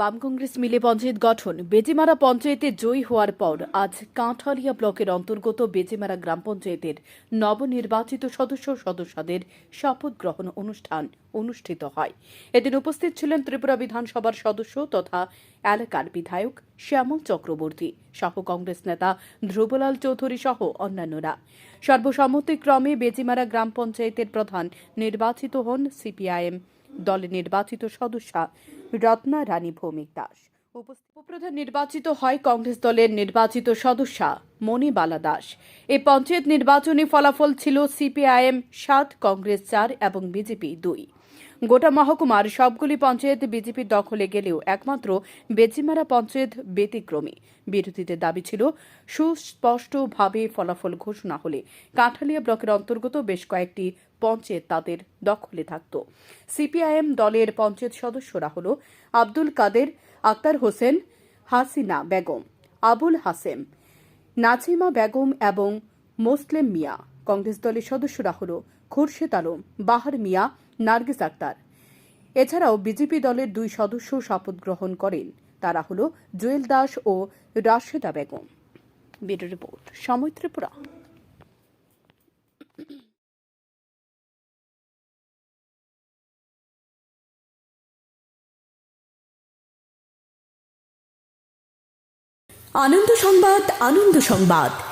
বাম কংগ্রেস মিলে পঞ্চায়েত গঠন। বেজিমারা পঞ্চায়েতে জয়ী হওয়ার পর আজ কাঁঠালিয়া ব্লকের অন্তর্গত বেজিমারা গ্রাম পঞ্চায়েতের নবনির্বাচিত সদস্য সদস্যদের শপথ গ্রহণ অনুষ্ঠান অনুষ্ঠিত হয়। এদিন উপস্থিত ছিলেন ত্রিপুরা বিধানসভার সদস্য তথা এলাকার বিধায়ক শ্যামল চক্রবর্তী, সহ কংগ্রেস নেতা ধ্রুবলাল চৌধুরী সহ অন্যান্যরা। সর্বসম্মতিক্রমে বেজিমারা গ্রাম পঞ্চায়েতের প্রধান নির্বাচিত হন সিপিআইএম দলের নির্বাচিত সদস্যা রত্না রানী ভৌমিক দাস। উপপ্রধান নির্বাচিত হয় কংগ্রেস দলের নির্বাচিত সদস্যা মণিবালা দাস। এই পঞ্চায়েত নির্বাচনী ফলাফল ছিল সিপিআইএম সাত, কংগ্রেস চার এবং বিজেপি দুই। গোটা মহকুমার সবগুলি পঞ্চায়েত বিজেপির দখলে গেলেও একমাত্র বেজিমারা পঞ্চায়েত ব্যতিক্রমী। বিরোধীদের দাবি ছিল, সুস্পষ্টভাবে ফলাফল ঘোষণা হলে কাঁঠালিয়া ব্লকের অন্তর্গত বেশ কয়েকটি পঞ্চায়েত তাদের দখলে থাকত। সিপিআইএম দলের পঞ্চায়েত সদস্যরা হল আব্দুল কাদের, আক্তার হোসেন, হাসিনা বেগম, আবুল হাসেম নাজিমা বেগম এবং মোসলেম মিয়া। কংগ্রেস দলের সদস্যরা হল খুরশেদ আলম, বাহার মিয়া নার্গিস আক্তার। এছাড়াও বিজেপি দলের দুই সদস্য শপথ গ্রহণ করেন। তারা হল জুয়েল দাস ও রাশেদা বেগম। রিপোর্ট, সময় ত্রিপুরা। আনন্দ সংবাদ আনন্দ সংবাদ।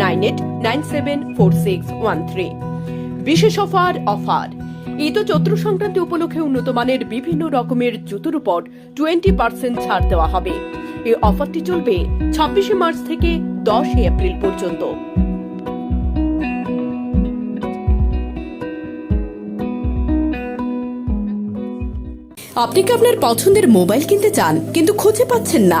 nine eight nine seven four six one three. বিশেষ অফার অফার। ঈদ ও চৈত্র সংক্রান্তি উপলক্ষে উন্নত মানের বিভিন্ন রকমের জুতোর উপর টোয়েন্টি পার্সেন্ট ছাড় দেওয়া হবে। এই অফারটি চলবে ছাব্বিশে মার্চ থেকে দশই এপ্রিল পর্যন্ত। আপনি কি আপনার পছন্দের মোবাইল কিনতে চান, কিন্তু খুঁজে পাচ্ছেন না?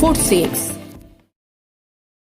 Four six